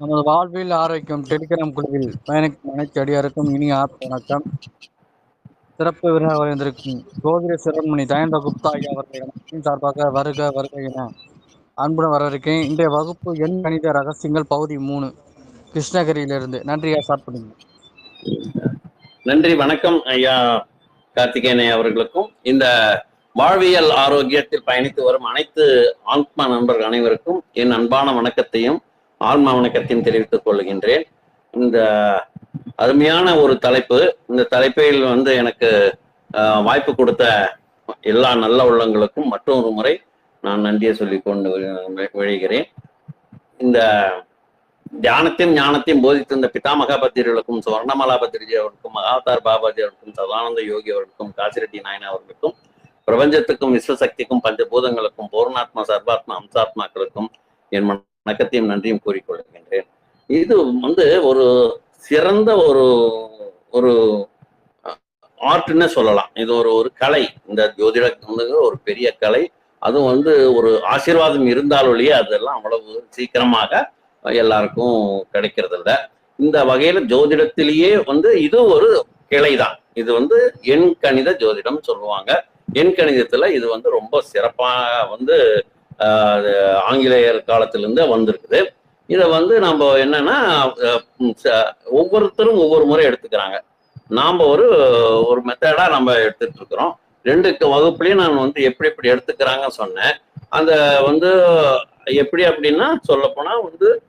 நமது வாழ்வில் ஆரோக்கியம் டெலிகிராம் குழுவில். பயணிக்கும் அனைத்து அடியாருக்கும் இனி ஆத்ம வணக்கம். சிறப்பு விருதாக வந்திருக்கும் ஜோதிட சிறன்மணி தயந்த குப்தா ஐயா அவர்களிடம் சார்பாக வருக வருக என அன்புடன் வரவிருக்கேன் இன்றைய வகுப்பு எண் கணித ரகசியங்கள் பகுதி மூணு. கிருஷ்ணகிரியிலிருந்து. நன்றியா ஸ்டார்ட் பண்ணுங்க. நன்றி வணக்கம் ஐயா கார்த்திகேயனை அவர்களுக்கும். இந்த வாழ்வியல் ஆரோக்கியத்தில் பயணித்து வரும் அனைத்து ஆத்மா நண்பர்கள் அனைவருக்கும் என் அன்பான வணக்கத்தையும் ஆன்மா வணக்கத்தையும் தெரிவித்துக் கொள்கின்றேன். இந்த அருமையான ஒரு தலைப்பு. இந்த தலைப்பில் வந்து எனக்கு வாய்ப்பு கொடுத்த எல்லா நல்ல உள்ளங்களுக்கும் மற்றொரு முறை நான் நன்றியை சொல்லிக் கொண்டு விழைகிறேன். இந்த தியானத்தையும் ஞானத்தையும் போதித்திருந்த பிதா மகாபத்திரிகளுக்கும் சுவர்ணமலா பத்திரிஜி அவர்களுக்கும் மகாவதார் பாபாஜி அவர்களுக்கும் சதானந்த யோகி அவர்களுக்கும் காசிரெட்டி நாயனா அவர்களுக்கும் பிரபஞ்சத்துக்கும் விஸ்வசக்திக்கும் பஞ்சபூதங்களுக்கும் பூர்ணாத்மா சர்வாத்மா அம்சாத்மாக்களுக்கும் என் வணக்கத்தையும் நன்றியும் கூறிக்கொள்கின்றேன். இது வந்து ஒரு சிறந்த ஒரு ஒரு ஆர்ட்னு சொல்லலாம். இது ஒரு ஒரு கலை. இந்த ஜோதிட ஒரு பெரிய கலை. அதுவும் வந்து ஒரு ஆசீர்வாதம் இருந்தாலொழிய அதெல்லாம் அவ்வளவு சீக்கிரமாக எல்லாருக்கும் கிடைக்கிறது இல்லை இந்த வகையில ஜோதிடத்திலேயே வந்து இது ஒரு கிளைதான். இது வந்து எண் கணித ஜோதிடம் சொல்லுவாங்க. எண் கணிதத்துல இது வந்து ரொம்ப சிறப்பாக வந்து ஆங்கிலேயர் காலத்திலிருந்து வந்திருக்குது. இதை வந்து நம்ம என்னன்னா ச- ஒவ்வொருத்தரும் ஒவ்வொரு முறை எடுத்துக்கிறாங்க. நாம் ஒரு ஒரு மெத்தடாக நம்ம எடுத்துட்டு இருக்கிறோம். ரெண்டு வகுப்புலையும் நான் வந்து எப்படி எப்படி எடுத்துக்கிறாங்கன்னு சொன்னேன். அந்த வந்து எப்படி அப்படின்னா சொல்லப்போனால் வந்து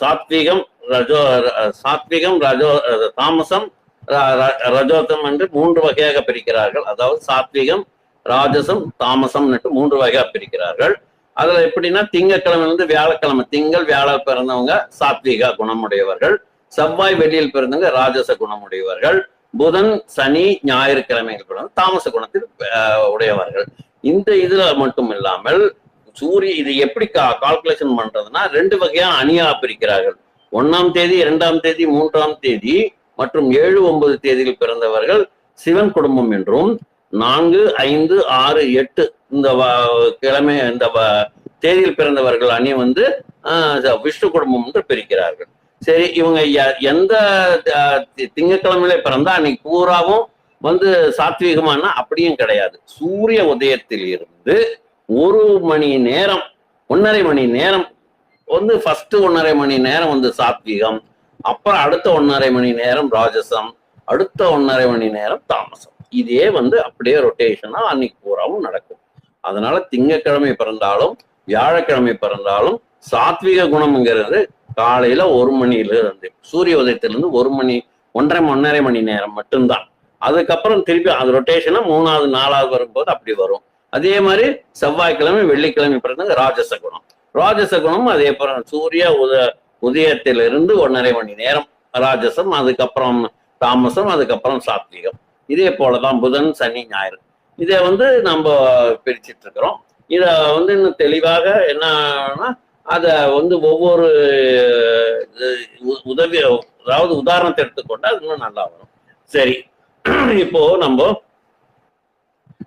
சாத்விகம் ரஜோ சாத்விகம் ரஜோ தாமசம் ரஜோத்தம் ரஜோதம் என்று மூன்று வகையாக பிரிக்கிறார்கள். அதாவது சாத்விகம் ராஜசம் தாமசம் மூன்று வகையாக பிரிக்கிறார்கள். அதுல எப்படின்னா திங்கக்கிழமையிலிருந்து வியாழக்கிழமை திங்கள் வியாழ பிறந்தவங்க சாத்விகா குணமுடையவர்கள். செவ்வாய் வெளியில் பிறந்தவங்க ராஜச குணமுடையவர்கள். புதன் சனி ஞாயிற்றுக்கிழமைகள் பிறந்த தாமச குணத்தில் உடையவர்கள். இந்த இதுல மட்டும் இல்லாமல் சூரிய இது எப்படி கால்குலேஷன் பண்றதுன்னா ரெண்டு வகையா அணியா பிரிக்கிறார்கள். ஒன்னாம் தேதி இரண்டாம் தேதி மூன்றாம் தேதி மற்றும் ஏழு ஒன்பது தேதியில் பிறந்தவர்கள் சிவன் குடும்பம் என்றும் நான்கு ஐந்து ஆறு எட்டு இந்த வ- கிழமை இந்த தேதியில் பிறந்தவர்கள் அணி வந்து ஆஹ், விஷ்ணு குடும்பம் என்று பிரிக்கிறார்கள். சரி இவங்க எ- எந்த ஆஹ், தி- திங்கட்கிழமையில பிறந்தா அன்னைக்கு பூராவும் வந்து சாத்வீகமானா? அப்படியும் கிடையாது. சூரிய உதயத்தில் இருந்து ஒரு மணி நேரம் ஒன்னரை மணி நேரம் வந்து ஃபர்ஸ்ட் ஒன்னரை மணி நேரம் வந்து சாத்வீகம் அப்புறம் அடுத்த ஒன்னரை மணி நேரம் ராஜசம் அடுத்த ஒன்னரை மணி நேரம் தாமசம். இதே வந்து அப்படியே ரொட்டேஷனா அன்னைக்கு பூராவும் நடக்கும். அதனால திங்கக்கிழமை பிறந்தாலும் வியாழக்கிழமை பிறந்தாலும் சாத்விக குணம்ங்கிறது காலையில ஒரு மணியில இருந்து சூரிய உதயத்திலிருந்து ஒரு மணி ஒன்றரை ஒன்றரை மணி நேரம் மட்டும்தான். அதுக்கப்புறம் திருப்பி அது ரொட்டேஷனா மூணாவது நாலாவது வரும்போது அப்படி வரும். அதே மாதிரி செவ்வாய்க்கிழமை வெள்ளிக்கிழமை பிறந்தவங்க ராஜச குணம். ராஜச குணம் அதே போல சூரிய உத உதயத்திலிருந்து ஒன்றரை மணி நேரம் ராஜசம் அதுக்கப்புறம் தாமசம் அதுக்கப்புறம் சாத்விகம். இதே போலதான் புதன் சனி ஞாயிறு. இதை வந்து நம்ம பிரிச்சிட்டு இருக்கிறோம் இத வந்து இன்னும் தெளிவாக என்னன்னா அத வந்து ஒவ்வொரு உதவி அதாவது உதாரணத்தை எடுத்துக்கொண்டா அது இன்னும் நல்லா வரும். சரி. இப்போ நம்ம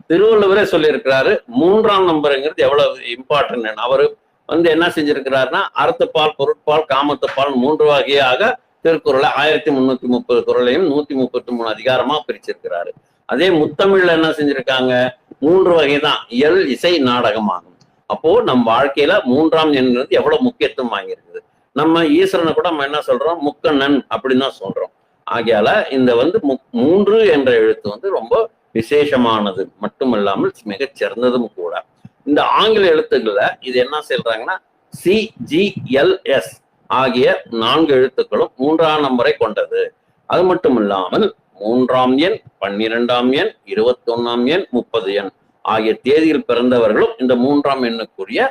திருவள்ளுவரே சொல்லியிருக்கிறாரு மூன்றாம் நம்பருங்கிறது எவ்வளவு இம்பார்ட்டன்ட் அவரு வந்து என்ன செஞ்சிருக்கிறாருன்னா அறத்துப்பால் பொருட்பால் காமத்துப்பால் மூன்று வகையாக திருக்குறளை ஆயிரத்தி முன்னூத்தி முப்பது குரலையும் நூத்தி முப்பத்தி மூணு அதிகாரமா பிரிச்சிருக்கிறாரு. அதே முத்தமிழ்ல என்ன செஞ்சிருக்காங்க? மூன்று வகை தான் இயல் இசை நாடகமாகும் அப்போ நம் வாழ்க்கையில மூன்றாம் எண்கிறது எவ்வளவு முக்கியத்துவம் வாங்கியிருக்குது. நம்ம ஈஸ்வரனை கூட நம்ம என்ன சொல்றோம்? முக்கண்ணன் அப்படின்னு தான் சொல்றோம். ஆகையால இந்த வந்து மூன்று என்ற எழுத்து வந்து ரொம்ப விசேஷமானது. மட்டுமல்லாமல் மிகச் சிறந்ததும் கூட. இந்த ஆங்கில எழுத்துக்கள்ல இது என்ன சொல்றாங்கன்னா சிஜிஎல்எஸ் ஆகிய நான்கு எழுத்துக்களும் மூன்றாம் நம்பரை கொண்டது. அது மட்டும் இல்லாமல் மூன்றாம் எண் பன்னிரெண்டாம் எண் இருபத்தி ஒன்னாம் எண் முப்பது எண் ஆகிய தேதியில் பிறந்தவர்களும் இந்த மூன்றாம் எண்ணுக்குரிய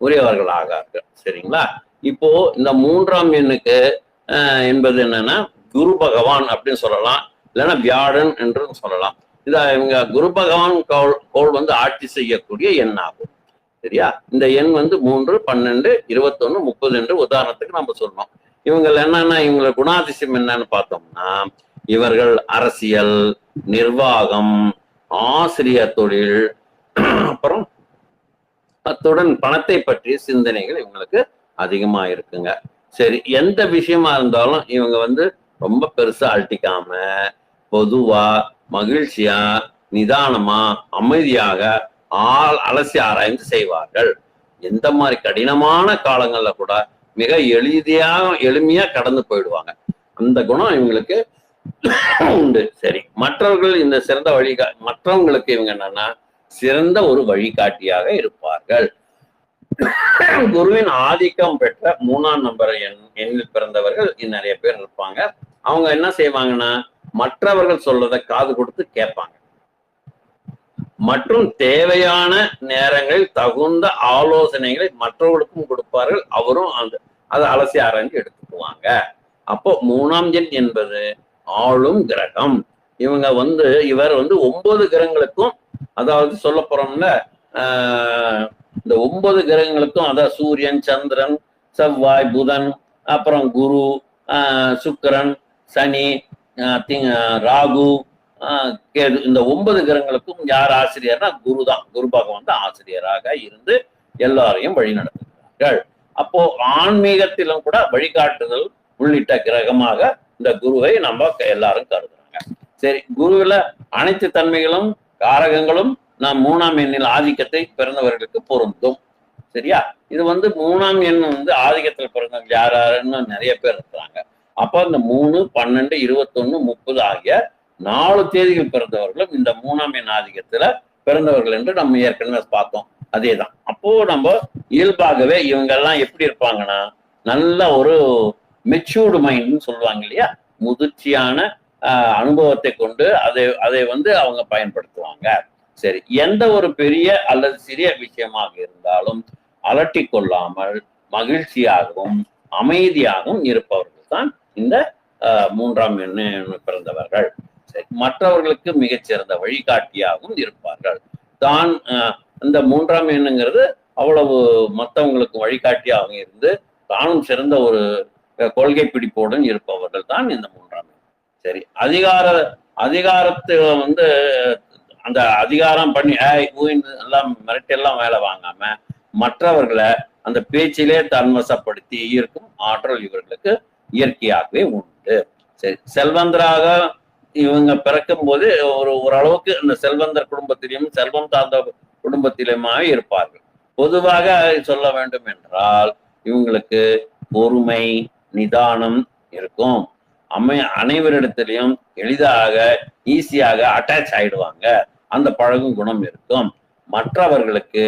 உரியவர்கள் ஆகார்கள் சரிங்களா? இப்போ இந்த மூன்றாம் எண்ணுக்கு என்பது என்னன்னா குரு பகவான் அப்படின்னு சொல்லலாம். இல்லைன்னா வியாழன் என்றும் சொல்லலாம். இதை இவங்க குரு பகவான் கோள் கோள் வந்து ஆட்சி செய்யக்கூடிய எண் ஆகும். சரியா? இந்த எண் வந்து மூன்று பன்னெண்டு இருபத்தொன்னு முப்பது என்று உதாரணத்துக்கு நம்ம சொல்லணும். இவங்க என்னன்னா இவங்கள குணாதிசயம் என்னன்னு பார்த்தோம்னா இவர்கள் அரசியல் நிர்வாகம் ஆசிரியர் தொழில் அப்புறம் அத்துடன் பணத்தை பற்றிய சிந்தனைகள் இவங்களுக்கு அதிகமா இருக்குங்க. சரி எந்த விஷயமா இருந்தாலும் இவங்க வந்து ரொம்ப பெருசா அழட்டிக்காம பொதுவா மகிழ்ச்சியா நிதானமா அமைதியாக ஆள் அலசி ஆராய்ந்து செய்வார்கள். எந்த மாதிரி கடினமான காலங்கள்ல கூட மிக எளிதியா எளிமையா கடந்து போயிடுவாங்க. அந்த குணம் இவங்களுக்கு உண்டு. சரி மற்றவர்கள் இந்த சிறந்த வழிகா மற்றவங்களுக்கு இவங்க என்னன்னா சிறந்த ஒரு வழிகாட்டியாக இருப்பார்கள். குருவின் ஆதிக்கம் பெற்ற மூணாம் நம்பர் எண் எண்ணில் பிறந்தவர்கள் இங்க நிறைய பேர் இருப்பாங்க. அவங்க என்ன செய்வாங்கன்னா மற்றவர்கள் சொல்றதை காது கொடுத்து கேட்பாங்க. மற்றும் தேவையான நேரங்களில் தகுந்த ஆலோசனைகளை மற்றவர்களுக்கும் கொடுப்பார்கள். அவரும் அந்த அதை அலசி ஆராய்ந்து எடுத்துக்குவாங்க. அப்போ மூணாம் ஜென் என்பது ஆளும் கிரகம். இவங்க வந்து இவர் வந்து ஒன்பது கிரகங்களுக்கும் அதாவது சொல்ல போறோம்ல ஆஹ் இந்த ஒன்பது கிரகங்களுக்கும் அதாவது சூரியன் சந்திரன் செவ்வாய் புதன் அப்புறம் குரு ஆஹ் சுக்கிரன் சனி ராகு கேது இந்த ஒன்பது கிரகங்களுக்கும் யார் ஆசிரியர்னா குரு தான் குரு பகவான் தான் ஆசிரியராக இருந்து எல்லாரையும் வழிநடத்துகிறார்கள் அப்போ ஆன்மீகத்திலும் கூட வழிகாட்டுதல் உள்ளிட்ட கிரகமாக இந்த குருவை நம்ம எல்லாரும் கருதுறாங்க. சரி குருவில அனைத்து தன்மைகளும் காரகங்களும் நாம் மூணாம் எண்ணில் ஆதிக்கத்தை பிறந்தவர்களுக்கு பொருந்தும். சரியா? இது வந்து மூணாம் எண் வந்து ஆதிக்கத்தில் பிறந்தவங்க யார் யாருன்னு நிறைய பேர் இருக்கிறாங்க. அப்போ இந்த மூணு பன்னெண்டு இருபத்தொன்னு முப்பது ஆகிய நாலு தேதிகள் பிறந்தவர்களும் இந்த மூணாம் எண் ஆதிக்கத்துல பிறந்தவர்கள் என்று நம்ம ஏற்கனவே பார்த்தோம். அதேதான். அப்போ நம்ம இயல்பாகவே இவங்க எல்லாம் எப்படி இருப்பாங்கன்னா நல்ல ஒரு மெச்சூர்டு மைண்ட்னு சொல்லுவாங்க இல்லையா? முதிர்ச்சியான ஆஹ், அனுபவத்தை கொண்டு அதை அதை வந்து அவங்க பயன்படுத்துவாங்க. சரி எந்த ஒரு பெரிய அல்லது சிறிய விஷயமாக இருந்தாலும் அலட்டி கொள்ளாமல் மகிழ்ச்சியாகவும் அமைதியாகவும் இருப்பவர்கள் தான் இந்த மூன்றாம் எண்ண பிறந்தவர்கள். சரி மற்றவர்களுக்கு மிகச்சிறந்த வழிகாட்டியாகவும் இருப்பார்கள். தான் இந்த மூன்றாம் எண்ணுங்கிறது அவ்வளவு மற்றவங்களுக்கு வழிகாட்டியாகவும் இருந்து தானும் சிறந்த ஒரு கொள்கை பிடிப்போடும் இருப்பவர்கள் தான் இந்த மூன்றாம் எண். சரி அதிகார அதிகாரத்தை வந்து அந்த அதிகாரம் பண்ணி ஏய் ஊயின்னு எல்லாம் மிரட்டெல்லாம் வேலை வாங்காம மற்றவர்களை அந்த பேச்சிலே தன்வசப்படுத்தி ஈர்க்கும் ஆற்றல் இவர்களுக்கு இயற்கையாகவே உண்டு. சரி செல்வந்தராக இவங்க பிறக்கும் போது ஒரு ஓரளவுக்கு இந்த செல்வந்தர் குடும்பத்திலையும் செல்வம் சார்ந்த குடும்பத்திலுமாவே இருப்பார்கள். பொதுவாக சொல்ல வேண்டும் என்றால் இவங்களுக்கு பொறுமை நிதானம் இருக்கும். அமை அனைவரிடத்திலையும் எளிதாக ஈஸியாக அட்டாச் ஆயிடுவாங்க. அந்த பழகும் குணம் இருக்கும். மற்றவர்களுக்கு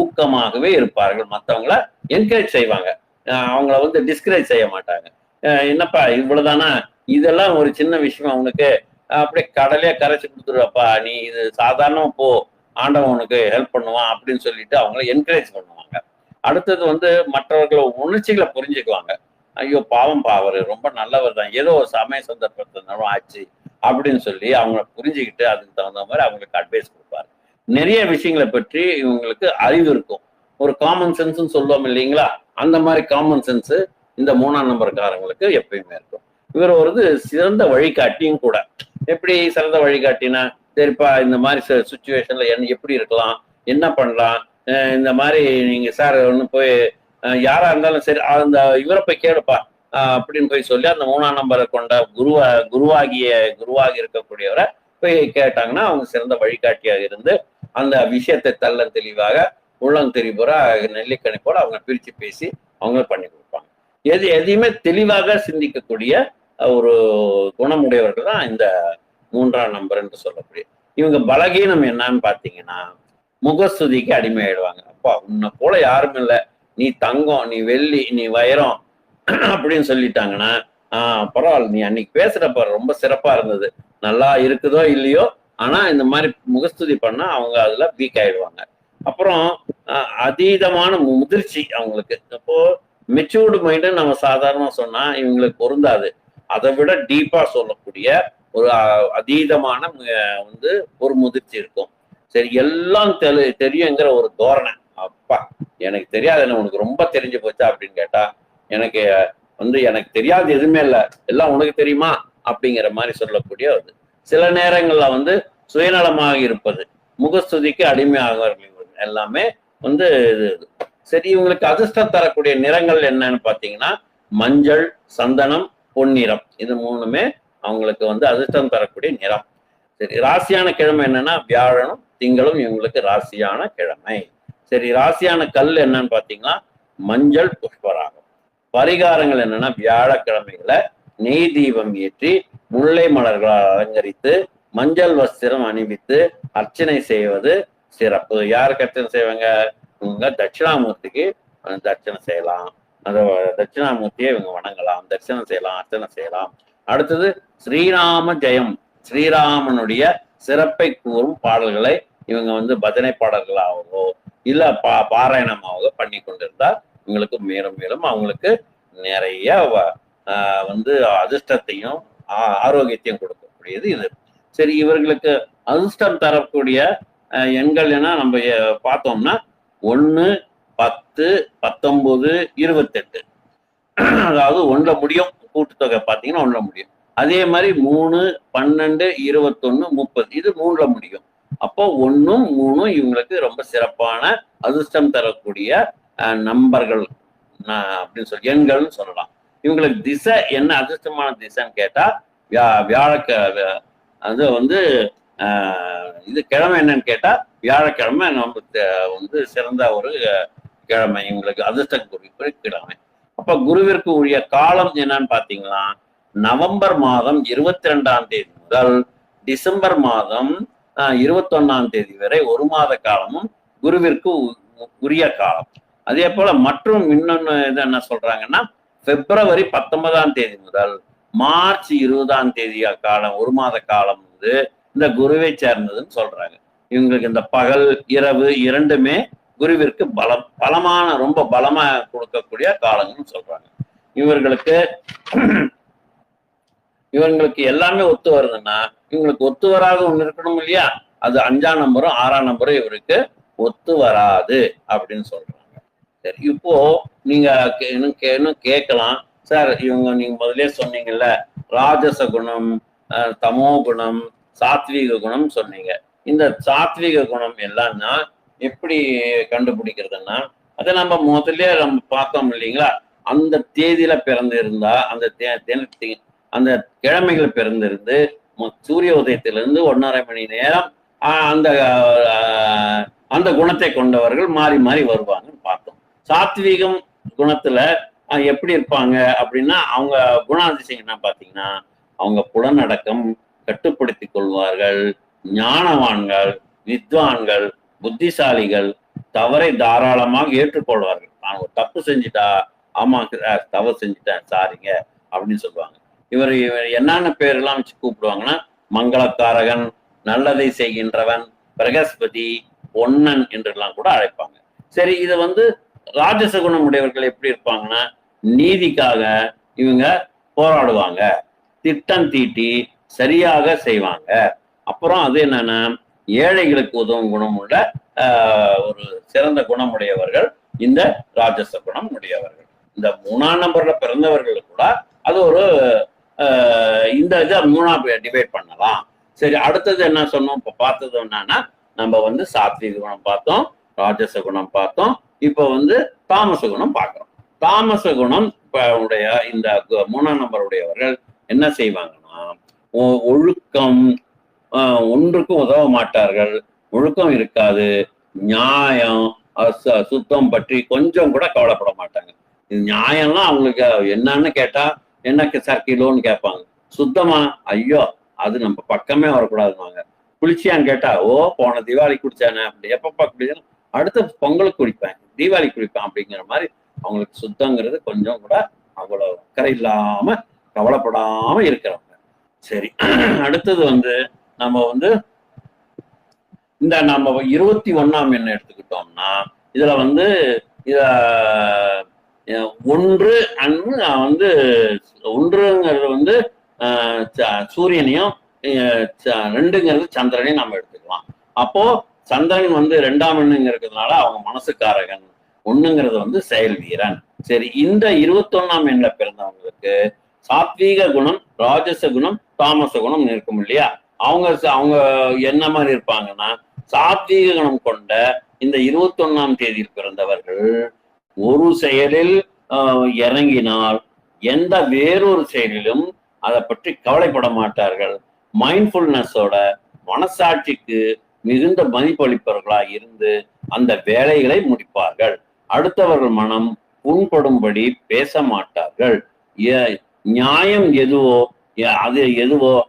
ஊக்கமாகவே இருப்பார்கள். மற்றவங்கள என்கரேஜ் செய்வாங்க. அவங்கள வந்து டிஸ்கரேஜ் செய்ய மாட்டாங்க. என்னப்பா இவ்வளவுதானா? இதெல்லாம் ஒரு சின்ன விஷயம் அவனுக்கு. அப்படியே கடலே கரைச்சி கொடுத்துருவாப்பா நீ இது சாதாரண போ ஆண்டவன் உனக்கு ஹெல்ப் பண்ணுவான் அப்படின்னு சொல்லிட்டு அவங்கள என்கரேஜ் பண்ணுவாங்க. அடுத்தது வந்து மற்றவர்களோட உணர்ச்சிகளை புரிஞ்சுக்குவாங்க. ஐயோ பாவம் பாவர் ரொம்ப நல்லவர் தான். ஏதோ ஒரு சமய சந்தர்ப்பத்தினாலும் ஆச்சு அப்படின்னு சொல்லி அவங்கள புரிஞ்சுக்கிட்டு அதுக்கு தகுந்த மாதிரி அவங்களுக்கு அட்வைஸ் கொடுப்பாரு. நிறைய விஷயங்களை பற்றி இவங்களுக்கு அறிவு இருக்கும். ஒரு காமன் சென்ஸ்னு சொல்லுவோம் இல்லைங்களா? அந்த மாதிரி காமன் சென்ஸ் இந்த மூணாம் நம்பர்காரங்களுக்கு எப்பயுமே இருக்கும். இவர் ஒரு சிறந்த வழிகாட்டியும் கூட. எப்படி சிறந்த வழிகாட்டினா சரிப்பா இந்த மாதிரி சுச்சுவேஷன்ல என்ன எப்படி இருக்கலாம் என்ன பண்ணலாம் இந்த மாதிரி நீங்க சார் ஒன்று போய் யாரா இருந்தாலும் சரி அந்த இவரை போய் கேளுப்பா அப்படின்னு போய் சொல்லி அந்த மூணாம் நம்பரை கொண்ட குருவா குருவாகிய குருவாகி இருக்கக்கூடியவரை போய் கேட்டாங்கன்னா அவங்க சிறந்த வழிகாட்டியாக இருந்து அந்த விஷயத்தை தள்ள தெளிவாக உள்ளம் தெளிவுற நெல்லிக்கணி போல அவங்க பிரித்து பேசி அவங்க பண்ணி கொடுப்பாங்க. எது எதையுமே தெளிவாக சிந்திக்கக்கூடிய ஒரு குணமுடையவர்கள் தான் இந்த மூன்றாம் நம்பர் என்று சொல்லக்கூடிய. இவங்க பலகீனம் என்னன்னு பார்த்தீங்கன்னா முகஸ்துதிக்கு அடிமையாயிடுவாங்க. அப்பா உன்னை போல யாரும் இல்லை. நீ தங்கம் நீ வெள்ளி நீ வைரம் அப்படின்னு சொல்லிட்டாங்கன்னா ஆஹ் பரவாயில்ல நீ அன்னைக்கு பேசுறப்ப ரொம்ப சிறப்பா இருந்தது. நல்லா இருக்குதோ இல்லையோ ஆனா இந்த மாதிரி முகஸ்துதி பண்ணா அவங்க அதுல வீக் ஆயிடுவாங்க. அப்புறம் ஆஹ் அதீதமான முதிர்ச்சி அவங்களுக்கு. அப்போ மெச்சூர்டு மைண்டு நம்ம சாதாரணமாக சொன்னால் இவங்களுக்கு பொருந்தாது. அதை விட டீப்பாக சொல்லக்கூடிய ஒரு அதீதமான வந்து ஒரு முதிர்ச்சி இருக்கும். சரி எல்லாம் தெரி தெரியுங்கிற ஒரு தோரணை. அப்பா எனக்கு தெரியாது என்ன உனக்கு ரொம்ப தெரிஞ்சு போச்சா அப்படின்னு கேட்டா எனக்கு வந்து எனக்கு தெரியாது எதுவுமே இல்லை. எல்லாம் உனக்கு தெரியுமா? அப்படிங்கிற மாதிரி சொல்லக்கூடிய அது சில நேரங்கள்ல வந்து சுயநலமாக இருப்பது முகஸ்துதிக்கு அடிமையாகவர்கள் எல்லாமே வந்து இது. சரி இவங்களுக்கு அதிர்ஷ்டம் தரக்கூடிய நிறங்கள் என்னன்னு பாத்தீங்கன்னா மஞ்சள் சந்தனம் பொன்னிறம். இது மூணுமே அவங்களுக்கு வந்து அதிர்ஷ்டம் தரக்கூடிய நிறம். சரி ராசியான கிழமை என்னன்னா வியாழனும் திங்களும் இவங்களுக்கு ராசியான கிழமை. சரி ராசியான கல் என்னன்னு பாத்தீங்கன்னா மஞ்சள் புஷ்பராகம். பரிகாரங்கள் என்னன்னா வியாழக்கிழமைகளை நெய் தீபம் ஏற்றி முல்லை மலர்களால் அலங்கரித்து மஞ்சள் வஸ்திரம் அணிவித்து அர்ச்சனை செய்வது சிறப்பு. யாருக்கு அர்ச்சனை செய்வாங்க? இவங்க தட்சிணாமூர்த்திக்கு அஹ், செய்யலாம். அந்த தட்சிணாமூர்த்தியை இவங்க வணங்கலாம். தரிசனம் செய்யலாம் அர்ச்சனை செய்யலாம். அடுத்தது ஸ்ரீராம ஜெயம். ஸ்ரீராமனுடைய சிறப்பை கூறும் பாடல்களை இவங்க வந்து பஜனை பாடல்களாகவோ இல்ல பா பாராயணமாகவோ பண்ணி கொண்டிருந்தா இவங்களுக்கு மேலும் மேலும் அவங்களுக்கு நிறைய வ- வந்து அதிர்ஷ்டத்தையும் ஆ- ஆரோக்கியத்தையும் கொடுக்கக்கூடியது இது. சரி இவர்களுக்கு அதிர்ஷ்டம் தரக்கூடிய எண்கள் என்ன? நம்ம பார்த்தோம்னா ஒன்று பத்து பத்தொன்பது இருபத்தெட்டு. அதாவது ஒண்ணுல முடியும் கூட்டுத்தொகை பார்த்தீங்கன்னா ஒன்றில் முடியும். அதே மாதிரி மூணு பன்னெண்டு இருபத்தொன்னு முப்பது. இது மூணுல முடியும். அப்போ ஒன்றும் மூணும் இவங்களுக்கு ரொம்ப சிறப்பான அதிர்ஷ்டம் தரக்கூடிய நம்பர்கள் அப்படின்னு சொல்லி எண்கள்னு சொல்லலாம். இவங்களுக்கு திசை என்ன அதிர்ஷ்டமான திசைன்னு கேட்டால் வியா வியாழக்க அது வந்து இது கிழமை என்னன்னு கேட்டா வியாழக்கிழமை நம்ம வந்து சிறந்த ஒரு கிழமை. இவங்களுக்கு அதிர்ஷ்ட குறிப்பு கிழமை. அப்ப குருவிற்கு உரிய காலம் என்னன்னு பார்த்தீங்கன்னா நவம்பர் மாதம் இருபத்தி ரெண்டாம் தேதி முதல் டிசம்பர் மாதம் இருபத்தொன்னாம் தேதி வரை ஒரு மாத காலமும் குருவிற்கு உரிய காலம். அதே போல மற்றும் இன்னொன்னு இது என்ன சொல்றாங்கன்னா பிப்ரவரி பத்தொன்பதாம் தேதி முதல் மார்ச் இருபதாம் தேதி காலம் ஒரு மாத காலம் வந்து இந்த குருவை சேர்ந்ததுன்னு சொல்றாங்க. இவங்களுக்கு இந்த பகல் இரவு இரண்டுமே குருவிற்கு பலம் பலமான ரொம்ப பலமா கொடுக்கக்கூடிய காலங்கள்னு சொல்றாங்க. இவர்களுக்கு இவங்களுக்கு எல்லாமே ஒத்து வருதுன்னா இவங்களுக்கு ஒத்து வராத ஒன்று இருக்கணும் இல்லையா? அது அஞ்சாம் நம்பரும் ஆறாம் நம்பரும் இவருக்கு ஒத்து வராது அப்படின்னு சொல்றாங்க. சரி இப்போ நீங்க இன்னும் இன்னும் கேட்கலாம். சார் இவங்க நீங்க முதல்ல சொன்னீங்கல்ல ராஜச குணம் தமோ குணம் சாத்வீக குணம் சொன்னீங்க. இந்த சாத்வீக குணம் எல்லாம்னா எப்படி கண்டுபிடிக்கிறதுன்னா அதை நம்ம முதல்ல நம்ம பார்த்தோம் இல்லைங்களா? அந்த தேதியில பிறந்து இருந்தா அந்த அந்த கிழமைகள் பிறந்திருந்து சூரிய உதயத்திலிருந்து ஒன்றரை மணி நேரம் அந்த அந்த குணத்தை கொண்டவர்கள் மாறி மாறி வருவாங்கன்னு பார்த்தோம். சாத்வீகம் குணத்துல எப்படி இருப்பாங்க அப்படின்னா அவங்க குணாதிசயம் என்ன பார்த்தீங்கன்னா அவங்க புலனடக்கம் கட்டுப்படுத்திக் கொள்வார்கள் ஞானவான்கள் வித்வான்கள் புத்திசாலிகள் தவறை தாராளமாக ஏற்றுக்கொள்வார்கள். நான் ஒரு தப்பு செஞ்சுட்டா ஆமா சார், தவறு செஞ்சுட்டேன் சாரிங்க அப்படின்னு சொல்லுவாங்க. இவர் இவர் என்னென்ன பேரெல்லாம் வச்சு கூப்பிடுவாங்கன்னா மங்களக்காரகன் நல்லதை செய்கின்றவன் பிரகஸ்பதி பொன்னன் என்றெல்லாம் கூட அழைப்பாங்க. சரி இது வந்து ராஜச குணம் உடையவர்கள் எப்படி இருப்பாங்கன்னா நீதிக்காக இவங்க போராடுவாங்க. திட்டம் தீட்டி சரியாக செய்வாங்க. அப்புறம் அது என்னன்னா ஏழைகளுக்கு உதவும் குணமுள்ள ஆஹ், ஒரு சிறந்த குணமுடையவர்கள் இந்த ராஜச குணம் உடையவர்கள் இந்த மூணாம் நம்பர்ல பிறந்தவர்கள் கூட அது ஒரு ஆஹ், இந்த இதை மூணா டிவைட் பண்ணலாம். சரி அடுத்தது என்ன சொன்னோம்? இப்ப பார்த்தது என்னன்னா நம்ம வந்து சாத்விக குணம் பார்த்தோம் ராஜச குணம் பார்த்தோம் இப்போ வந்து தாமச குணம் பார்க்கிறோம். தாமச குணம் இப்ப உடைய இந்த மூணாம் நம்பருடையவர்கள் என்ன செய்வாங்கன்னா ஒழுக்கம் ஆஹ், ஒன்றுக்கும் உதவ மாட்டார்கள். ஒழுக்கம் இருக்காது. நியாயம் சுத்தம் பற்றி கொஞ்சம் கூட கவலைப்பட மாட்டாங்க. இது நியாயம்லாம் அவங்களுக்கு என்னன்னு கேட்டா என்ன சார் கிலோன்னு கேட்பாங்க. சுத்தமா? ஐயோ அது நம்ம பக்கமே வரக்கூடாதுவாங்க குளிச்சியான்னு கேட்டா ஓ போன தீபாவளி குடிச்சானே? அப்படி எப்பப்பா குடிச்சேன் அடுத்த பொங்கலுக்கு குடிப்பேன். தீபாவளி குடிப்பேன் அப்படிங்கிற மாதிரி அவங்களுக்கு சுத்தங்கிறது கொஞ்சம் கூட அவ்வளவு அக்கறை இல்லாம கவலைப்படாம இருக்கிறோம். சரி. அடுத்தது வந்து நம்ம வந்து இந்த நம்ம இருபத்தி ஒன்னாம் எண்ணை எடுத்துக்கிட்டோம்னா இதுல வந்து இத ஒன்று அன்று வந்து ஒன்றுங்கிறது வந்து ச- சூரியனையும் ரெண்டுங்கிறது சந்திரனையும் நம்ம எடுத்துக்கலாம். அப்போ சந்திரன் வந்து ரெண்டாம் எண்ணுங்கிறதுனால அவங்க மனசுக்காரகன். ஒண்ணுங்கிறது வந்து செயல் வீரன். சரி இந்த இருபத்தொன்னாம் எண்ணில் பிறந்தவங்களுக்கு சாத்வீக குணம் ராஜச குணம் தாமச குணம் இருக்கும் இல்லையா? அவங்க அவங்க என்ன மாதிரி இருப்பாங்கன்னா சாத்வீக குணம் கொண்ட இந்த இருபத்தி ஒன்னாம் தேதியில் பிறந்தவர்கள் ஒரு செயலில் இறங்கினால் எந்த வேறொரு செயலிலும் அதை பற்றி கவலைப்பட மாட்டார்கள். மைண்ட்ஃபுல்னஸோட மனசாட்சிக்கு மிகுந்த மதிப்பளிப்பவர்களாக இருந்து அந்த வேலைகளை முடிப்பார்கள். அடுத்தவர்கள் மனம் புண்படும்படி பேச மாட்டார்கள். ஏ- நியாயம் எதுவோ அது எதுவோ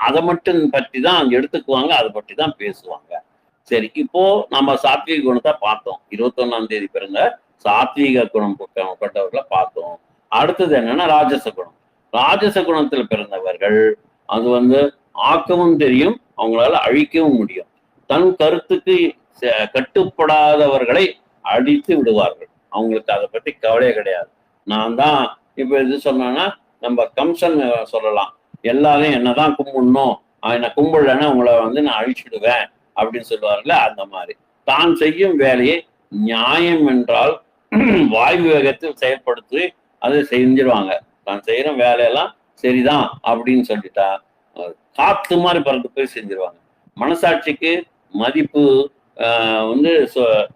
அதை மட்டும் பற்றி தான் எடுத்துக்குவாங்க அதை பற்றி தான் பேசுவாங்க. சரி இப்போ நம்ம சாத்விக குணத்தை பார்த்தோம். இருபத்தொன்னாம் தேதி பிறந்த சாத்வீக குணம் கொண்டவர்களை பார்த்தோம். அடுத்தது என்னன்னா ராஜச குணம். ராஜச குணத்தில் பிறந்தவர்கள் அது வந்து ஆக்கவும் தெரியும் அவங்களால அழிக்கவும் முடியும். தன் கருத்துக்கு ச- கட்டுப்படாதவர்களை அடித்து விடுவார்கள். அவங்களுக்கு அதை பற்றி கவலையே கிடையாது. நான் தான் இப்ப இது சொன்னேன்னா நம்ம கம்சன் சொல்லலாம். எல்லாரும் என்னதான் கும்பிடணும் என்னை கும்பிடலன்னா உங்களை வந்து நான் அழிச்சிடுவேன் அப்படின்னு சொல்லுவார்ல அந்த மாதிரி. தான் செய்யும் வேலையை நியாயம் என்றால் வாய் வேகத்தில் செயல்படுத்தி அதை செஞ்சிருவாங்க. தான் செய்யற வேலையெல்லாம் சரிதான் அப்படின்னு சொல்லிட்டா காத்து மாதிரி பறந்து போய் செஞ்சிருவாங்க. மனசாட்சிக்கு மதிப்பு வந்து சொ-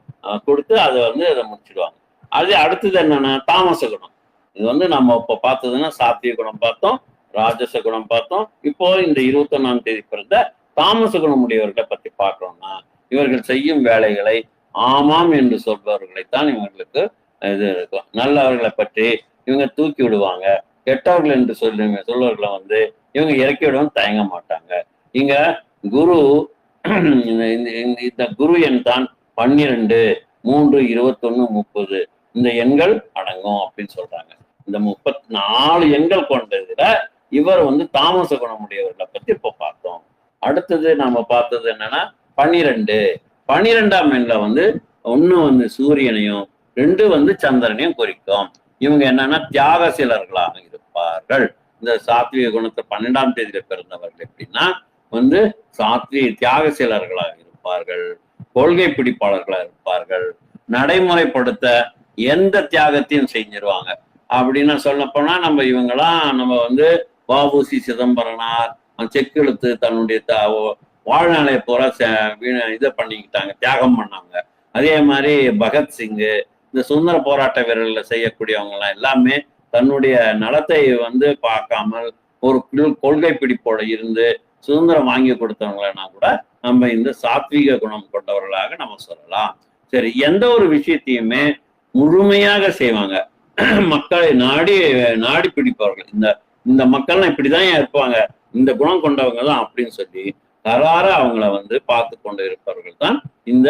கொடுத்து அதை வந்து அதை முடிச்சிடுவாங்க. அது அடுத்தது என்னன்னா தாமச குணம் இது வந்து நம்ம இப்போ பார்த்ததுன்னா சாத்திய குணம் பார்த்தோம் ராஜச குணம் பார்த்தோம். இப்போ இந்த இருபத்தொன்னாம் தேதி பிறந்த தாமச குணம் உடையவர்களை பத்தி பார்க்கறோம்னா இவர்கள் செய்யும் வேலைகளை ஆமாம் என்று சொல்பவர்களைத்தான் இவர்களுக்கு இது இருக்கும். நல்லவர்களை பற்றி இவங்க தூக்கி விடுவாங்க. கெட்டவர்கள் என்று சொல்லி சொல்வர்களை வந்து இவங்க இறக்கி விடவும் தயங்க மாட்டாங்க. இங்க குரு இந்த- இந்த- இந்த- இந்த குரு எண் தான் பன்னிரெண்டு மூன்று இருபத்தொன்னு முப்பது. இந்த எண்கள் அடங்கும் அப்படின்னு சொல்றாங்க. இந்த முப்பத்தி நாலு எண்கள் கொண்டதுல இவர் வந்து தாமச குணமுடையவர்களை பத்தி இப்ப பார்த்தோம். அடுத்தது நாம பார்த்தது என்னன்னா பன்னிரெண்டு. பன்னிரெண்டாம் எண்ல வந்து ஒண்ணு வந்து சூரியனையும் ரெண்டு வந்து சந்திரனையும் குறிக்கும். இவங்க என்னன்னா தியாகசீலர்களாக இருப்பார்கள். இந்த சாத்விக குணத்தை பன்னெண்டாம் தேதியில பிறந்தவர்கள் எப்படின்னா வந்து சாத்வி தியாகசீலர்களாக இருப்பார்கள். கொள்கை பிடிப்பாளர்களாக இருப்பார்கள். நடைமுறைப்படுத்த எந்த தியாகத்தையும் செஞ்சிருவாங்க. அப்படின்னு சொல்லப்போனா நம்ம இவங்கெல்லாம் நம்ம வந்து வஉசி சிதம்பரனார் அந்த செக்கெழுத்து தன்னுடைய த- வாழ்நாளை பூரா ச- வீண- இதை பண்ணிக்கிட்டாங்க தியாகம் பண்ணாங்க. அதே மாதிரி பகத்சிங்கு இந்த சுதந்திர போராட்ட வீரர்கள் செய்யக்கூடியவங்கலாம் எல்லாமே தன்னுடைய நலத்தை வந்து பார்க்காமல் ஒரு கொள்கை பிடிப்போட இருந்து சுதந்திரம் வாங்கி கொடுத்தவங்களனா கூட நம்ம இந்த சாத்வீக குணம் கொண்டவர்களாக நம்ம சொல்லலாம். சரி எந்த ஒரு விஷயத்தையுமே முழுமையாக செய்வாங்க. மக்களை நாடி நாடி பிடிப்பவர்கள் இந்த இந்த மக்கள்லாம் இப்படிதான் இருப்பாங்க? இந்த குணம் கொண்டவங்க தான் அப்படின்னு சொல்லி கரார அவங்கள வந்து பார்த்து கொண்டு இருப்பவர்கள் தான் இந்த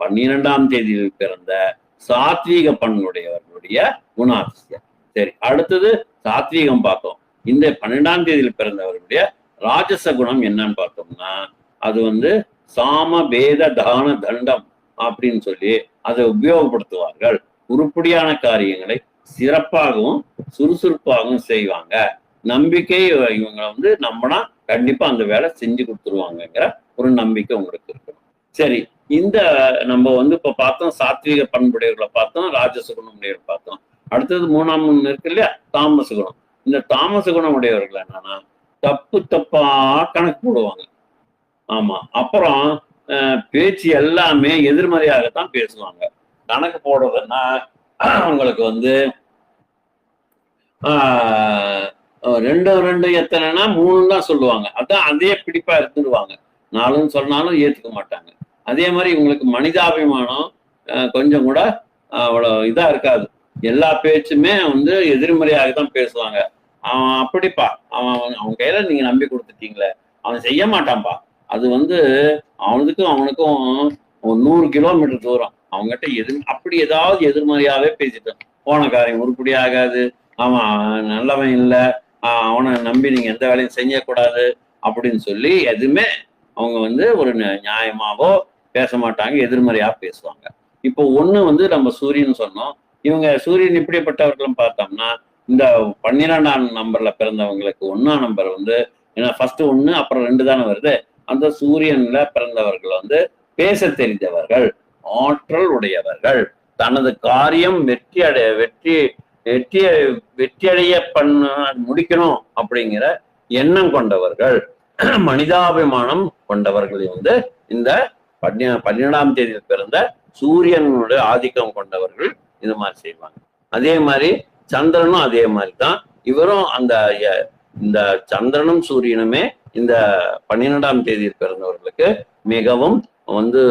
பன்னிரெண்டாம் தேதியில் பிறந்த சாத்வீக பண்புடையவர்களுடைய குணாதிசயம். சரி அடுத்தது சாத்வீகம் பார்த்தோம். இந்த பன்னிரெண்டாம் தேதியில் பிறந்தவர்களுடைய ராஜச குணம் என்னன்னு பார்த்தோம்னா அது வந்து சாம பேத தான தண்டம் அப்படின்னு சொல்லி அதை உபயோகப்படுத்துவார்கள். உருப்படியான காரியங்களை சிறப்பாகவும் சுறுசுறுப்பாகவும் செய்வாங்க. நம்பிக்கை இவங்க வந்து நம்மனா கண்டிப்பா அந்த வேலை செஞ்சு கொடுத்துருவாங்கங்கிற ஒரு நம்பிக்கை உங்களுக்கு இருக்கணும். சரி இந்த நம்ம வந்து இப்ப பார்த்தோம் சாத்விக பண்புடையவர்களை பார்த்தோம் ராஜசுகுணமுடையவர் பார்த்தோம். அடுத்தது மூணாம் இருக்கு இல்லையா? தாமச குணம் இந்த தாமச குணம் உடையவர்கள் என்னன்னா தப்பு தப்பா கணக்கு போடுவாங்க. ஆமா அப்புறம் பேச்சு எல்லாமே எதிர்மறையாகத்தான் பேசுவாங்க. கணக்கு போடுறதுன்னா உங்களுக்கு வந்து ஆஹ், ரெண்டு ரெண்டு எத்தனைனா மூணு தான் சொல்லுவாங்க. அதான் அதே பிடிப்பா இருந்துடுவாங்க நாலுன்னு சொன்னாலும் ஏத்துக்க மாட்டாங்க. அதே மாதிரி இவங்களுக்கு மனிதாபிமானம் கொஞ்சம் கூட அவ்வளோ இதா இருக்காது. எல்லா பேச்சுமே வந்து எதிர்மறையாக தான் பேசுவாங்க. அவன் அப்படிப்பா. அவன் அவன் கையில நீங்க நம்பி கொடுத்துட்டீங்களே. அவன் செய்ய மாட்டான்பா. அது வந்து அவனுக்கும் அவனுக்கும் ஒரு நூறு கிலோமீட்டர் தூரம். அவங்ககிட்ட எது அப்படி ஏதாவது எதிர்மறையாவே பேசிட்டோம் போன காரியம் உருப்படி ஆகாது. அவன் நல்லவன் இல்லை. அவனை நம்பி நீங்க எந்த வேலையும் செய்யக்கூடாது அப்படின்னு சொல்லி எதுவுமே அவங்க வந்து ஒரு ந- நியாயமாவோ பேச மாட்டாங்க எதிர்மறையா பேசுவாங்க. இப்போ ஒண்ணு வந்து நம்ம சூரியன் சொன்னோம். இவங்க சூரியன் இப்படிப்பட்டவர்களும் பார்த்தோம்னா இந்த பன்னிரெண்டாம் நம்பர்ல பிறந்தவங்களுக்கு ஒண்ணாம் நம்பர் வந்து ஏன்னா ஃபர்ஸ்ட் ஒண்ணு அப்புறம் ரெண்டு தானே வருது. அந்த சூரியன்ல பிறந்தவர்கள் வந்து பேச தெரிந்தவர்கள். ஆற்றல் உடையவர்கள். தனது காரியம் வெற்றி அடைய வெற்றி வெற்றி வெற்றியடைய பண்ண முடிக்கணும் அப்படிங்கிற எண்ணம் கொண்டவர்கள். மனிதாபிமானம் கொண்டவர்கள் வந்து இந்த பன்னெ பன்னிரெண்டாம் தேதியில் பிறந்த சூரியனுடைய ஆதிக்கம் கொண்டவர்கள் இது மாதிரி செய்வாங்க. அதே மாதிரி சந்திரனும் அதே மாதிரி தான். இவரும் அந்த இந்த சந்திரனும் சூரியனுமே இந்த பன்னிரெண்டாம் தேதி பிறந்தவர்களுக்கு மிகவும் வந்து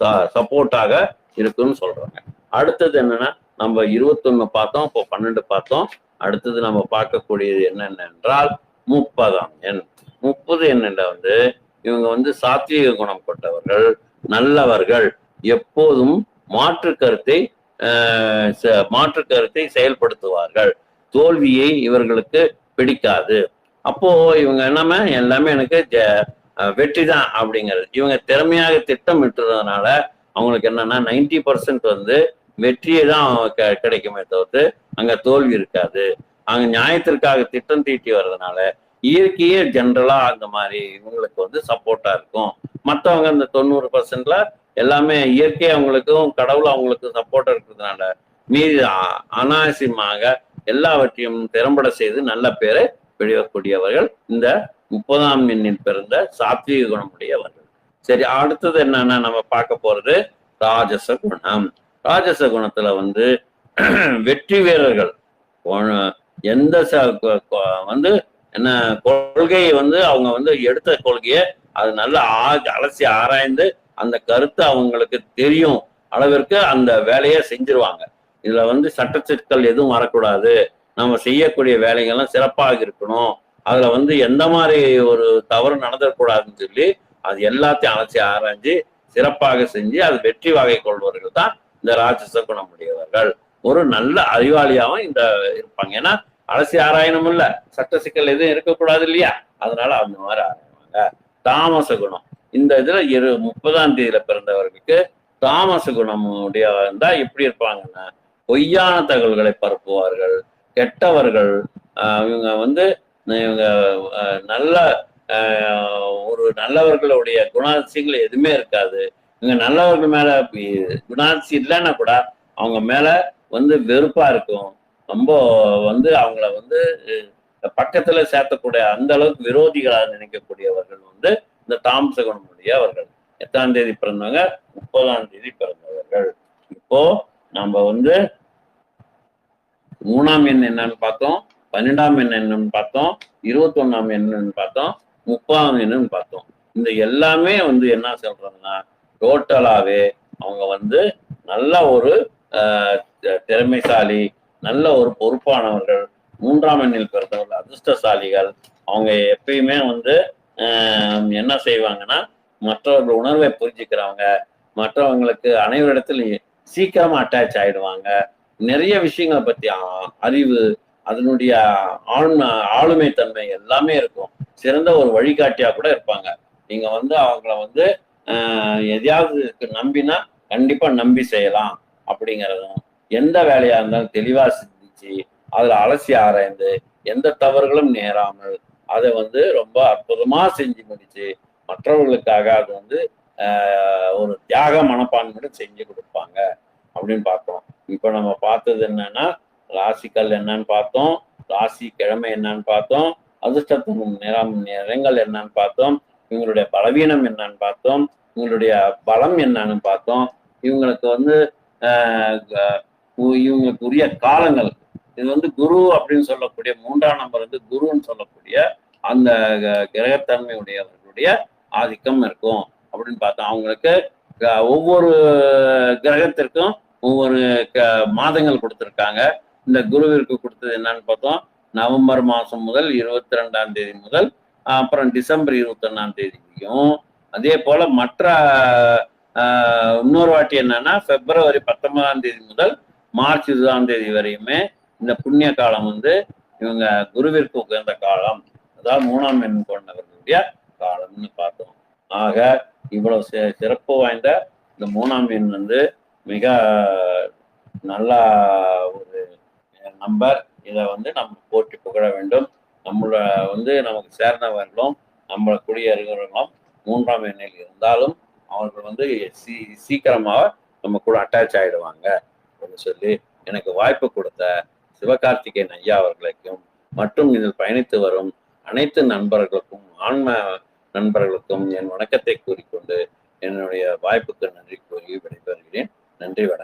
சப்போர்ட்டாக இருக்குன்னு சொல்றாங்க. அடுத்தது என்னன்னா நம்ம இருபத்தொன்னு பார்த்தோம் இப்போ பன்னெண்டு பார்த்தோம். அடுத்தது நம்ம பார்க்கக்கூடியது என்னென்ன என்றால் முப்பதாம் எண். முப்பது என்னென்ன வந்து இவங்க வந்து சாத்வீக குணம் கொண்டவர்கள் நல்லவர்கள். எப்போதும் மாற்று கருத்தை ச- மாற்று கருத்தை செயல்படுத்துவார்கள். தோல்வியை இவர்களுக்கு பிடிக்காது. அப்போ இவங்க என்னமே எல்லாமே எனக்கு வெற்றி தான் அப்படிங்கிறது. இவங்க திறமையாக திட்டமிட்டுறதுனால அவங்களுக்கு என்னன்னா நைன்டி பர்சன்ட் வந்து வெற்றியை தான் கெ- கிடைக்குமே தவிர்த்து அங்க தோல்வி இருக்காது. அங்க நியாயத்திற்காக திட்டம் தீட்டி வர்றதுனால இயற்கையே ஜென்ரலா அந்த மாதிரி இவங்களுக்கு வந்து சப்போர்ட்டா இருக்கும். மற்றவங்க இந்த தொண்ணூறு பர்சன்ட்ல எல்லாமே இயற்கை அவங்களுக்கும் கடவுள் அவங்களுக்கும் சப்போர்ட்டா இருக்கிறதுனால மீதி அனாவசியமாக எல்லாவற்றையும் திறம்பட செய்து நல்ல பேரை வெளிவரக்கூடியவர்கள் இந்த முப்பதாம் எண்ணில் பிறந்த சாத்வீக குணமுடையவர்கள். சரி அடுத்தது என்னன்னா நம்ம பார்க்க போறது ராஜச குணம் ராஜச குணத்துல வந்து வெற்றி வீரர்கள் எந்த ச- வந்து என்ன கொள்கையை வந்து அவங்க வந்து எடுத்த கொள்கையை அது நல்லா ஆ- அலசி ஆராய்ந்து அந்த கருத்து அவங்களுக்கு தெரியும் அளவிற்கு அந்த வேலையை செஞ்சிருவாங்க. இதுல வந்து சட்ட சிக்கல் எதுவும் வரக்கூடாது. நம்ம செய்யக்கூடிய வேலைகள்லாம் சிறப்பாக இருக்கணும். அதுல வந்து எந்த மாதிரி ஒரு தவறு நடந்துடக்கூடாதுன்னு சொல்லி அது எல்லாத்தையும் அலசி ஆராய்ஞ்சு சிறப்பாக செஞ்சு அது வெற்றி வகை கொள்வர்கள் தான் இந்த ராட்சச குணமுடையவர்கள். ஒரு நல்ல அறிவாளியாவும் இந்த இருப்பாங்க. ஏன்னா அலசி ஆராயணும் இல்ல சட்ட சிக்கல் எதுவும் இருக்கக்கூடாது இல்லையா? அதனால அந்த மாதிரி ஆராய்வாங்க தாமச குணம். இந்த இதுல இரு முப்பதாம் தேதியில பிறந்தவர்களுக்கு தாமச குணம் உடைய தான் எப்படி இருப்பாங்கன்னா பொய்யான தகவல்களை பரப்புவார்கள். கெட்டவர்கள் இவங்க வந்து இவங்க நல்ல ஒரு நல்லவர்களுடைய குணாதிசயங்கள் எதுவுமே இருக்காது. இவங்க நல்லவர்கள் மேல குணாதிசயம் இல்லைன்னா கூட அவங்க மேல வந்து வெறுப்பா இருக்கும். ரொம்ப வந்து அவங்கள வந்து பக்கத்துல சேர்த்தக்கூடிய அந்த அளவுக்கு விரோதிகளாக நினைக்கக்கூடியவர்கள் வந்து இந்த தாமச குணமுடைய அவர்கள். எத்தாம் தேதி பிறந்தவங்க முப்பதாம் தேதி பிறந்தவர்கள். இப்போ நம்ம வந்து மூணாம் எண் என்னன்னு பார்த்தோம் பன்னெண்டாம் எண் என்னன்னு பார்த்தோம் இருபத்தி என்னன்னு பார்த்தோம் முப்பதாம் எண்ணுன்னு பார்த்தோம். இந்த எல்லாமே வந்து என்ன சொல்றாங்கன்னா டோட்டலாவே அவங்க வந்து நல்ல ஒரு திறமைசாலி நல்ல ஒரு பொறுப்பானவர்கள் மூன்றாம் எண்ணில் பிறந்தவர்கள் அதிர்ஷ்டசாலிகள். அவங்க எப்பயுமே வந்து என்ன செய்வாங்கன்னா மற்றவர்கள் உணர்வை புரிஞ்சுக்கிறவங்க மற்றவங்களுக்கு அனைவரிடத்துலையும் சீக்கிரமா அட்டாச் ஆயிடுவாங்க. நிறைய விஷயங்களை பத்தி அறிவு அதனுடைய ஆண்மை ஆளுமை தன்மை எல்லாமே இருக்கும். சிறந்த ஒரு வழிகாட்டியா கூட இருப்பாங்க. நீங்க வந்து அவங்கள வந்து எதையாவது நம்பினா கண்டிப்பா நம்பி செய்யலாம் அப்படிங்கிறதும் எந்த வேலையா இருந்தாலும் தெளிவா சிந்திச்சு அதுல அலசி ஆராய்ந்து எந்த தவறுகளும் நேராமல் அதை வந்து ரொம்ப அற்புதமா செஞ்சு முடிச்சு மற்றவர்களுக்காக அது வந்து ஒரு தியாக மனப்பான்மையோட செஞ்சு கொடுப்பாங்க அப்படின்னு பார்த்தோம் இப்போ நம்ம பார்த்தது என்னன்னா ராசிக்கல் என்னன்னு பார்த்தோம் ராசி கிழமை என்னன்னு பார்த்தோம் அதிர்ஷ்டத்தின் நிறம் நிறங்கள் என்னன்னு பார்த்தோம் இவங்களுடைய பலவீனம் என்னன்னு பார்த்தோம் இவங்களுடைய பலம் என்னன்னு பார்த்தோம் இவங்களுக்கு வந்து இவங்களுக்கு உரிய காலங்கள் இது வந்து குரு அப்படின்னு சொல்லக்கூடிய மூன்றாம் நம்பர் வந்து குருன்னு சொல்லக்கூடிய அந்த க- ஆதிக்கம் இருக்கும் அப்படின்னு பார்த்தோம் அவங்களுக்கு ஒவ்வொரு கிரகத்திற்கும் ஒவ்வொரு க- மாதங்கள் கொடுத்துருக்காங்க. இந்த குருவிற்கு கொடுத்தது என்னன்னு பார்த்தோம். நவம்பர் மாதம் முதல் இருபத்தி ரெண்டாம் தேதி முதல் அப்புறம் டிசம்பர் இருபத்தி ஒன்னாம் தேதியும் அதே போல மற்ற இன்னொரு வாட்டி என்னன்னா பிப்ரவரி பத்தொன்பதாம் தேதி முதல் மார்ச் இருபதாம் தேதி வரையுமே இந்த புண்ணிய காலம் வந்து இவங்க குருவிற்கு உகந்த காலம். அதாவது மூணாம் எண் கொண்டவர்களுடைய காலம்னு பார்த்தோம். ஆக இவ்வளவு சிறப்பு வாய்ந்த இந்த மூணாம் எண் வந்து மிக நல்லா ஒரு நம்பர் இதை வந்து நம்ம போற்றி புகழ வேண்டும். நம்மள வந்து நமக்கு சேர்ந்தவர்களும் நம்மளை குடியேறுகிறவர்களும் மூன்றாம் எண்ணில் இருந்தாலும் அவர்கள் வந்து சீ சீக்கிரமாக நம்ம கூட அட்டாச் ஆகிடுவாங்க அப்படின்னு சொல்லி எனக்கு வாய்ப்பு கொடுத்த சிவகார்த்திகேயன் ஐயா அவர்களுக்கும் மற்றும் இதில் பயணித்து வரும் அனைத்து நண்பர்களுக்கும் ஆன்ம நண்பர்களுக்கும் என் வணக்கத்தை கூறிக்கொண்டு என்னுடைய வாய்ப்புக்கு நன்றி கூறி விடைபெறுகிறேன். நன்றி வணக்கம்.